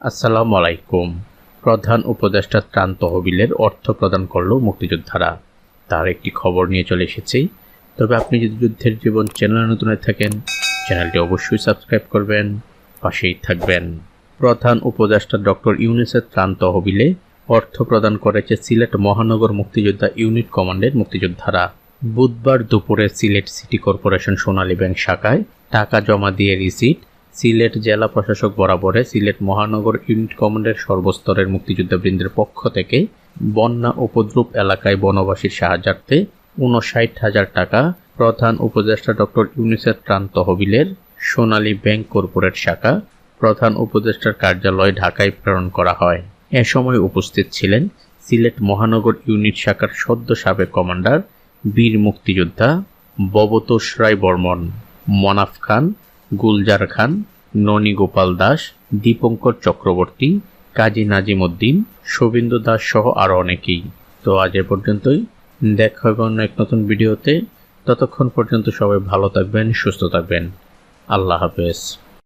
আসসালামু আলাইকুম। প্রধান উপদেষ্টা ত্রাণ তহবিলের অর্থ প্রদান করল মুক্তিযোদ্ধারা। তার একটি খবর নিয়ে চলে এসেছি। তবে আপনি যদি যুদ্ধের জীবন চ্যানেল নতুন থাকেন, চ্যানেলটি অবশ্যই সাবস্ক্রাইব করবেন। পাশেই থাকবেন। প্রধান উপদেষ্টা ডক্টর ইউনিসেফ ত্রাণ তহবিলে অর্থ প্রদান করেছে সিলেট মহানগর মুক্তিযোদ্ধা ইউনিট কমান্ডের মুক্তিযোদ্ধারা। বুধবার দুপুরে Sylhet city corporation Sonali bank শাখায় টাকা জমা দিয়ে রিসিট সিলেট জেলা প্রশাসক বরাবরে সিলেট মহানগর ইউনিট কমান্ডের সর্বস্তরের মুক্তিযোদ্ধাবৃন্দের পক্ষ থেকে বন্যা উপদ্রুপ এলাকায় বনবাসীর সাহায্যার্থে উনষাট হাজার টাকা প্রধান উপদেষ্টা ডক্টর ইউনিসেফ ত্রাণ তহবিলের সোনালী ব্যাংক কর্পোরেট শাখা প্রধান উপদেষ্টার কার্যালয় ঢাকায় প্রেরণ করা হয়। এ সময় উপস্থিত ছিলেন সিলেট মহানগর ইউনিট শাখার সদ্য সাবেক কমান্ডার বীর মুক্তিযোদ্ধা ববতোষ রায় বর্মন, মনাফ খান গুলজার খান, ননী গোপাল দাস, দীপঙ্কর চক্রবর্তী, কাজী নাজিম উদ্দিন শোভিন্দু দাস সহ আরও অনেকেই। তো আজ এ পর্যন্তই। দেখা হবে অন্য এক নতুন ভিডিওতে। ততক্ষণ পর্যন্ত সবাই ভালো থাকবেন, সুস্থ থাকবেন। আল্লাহ হাফেজ।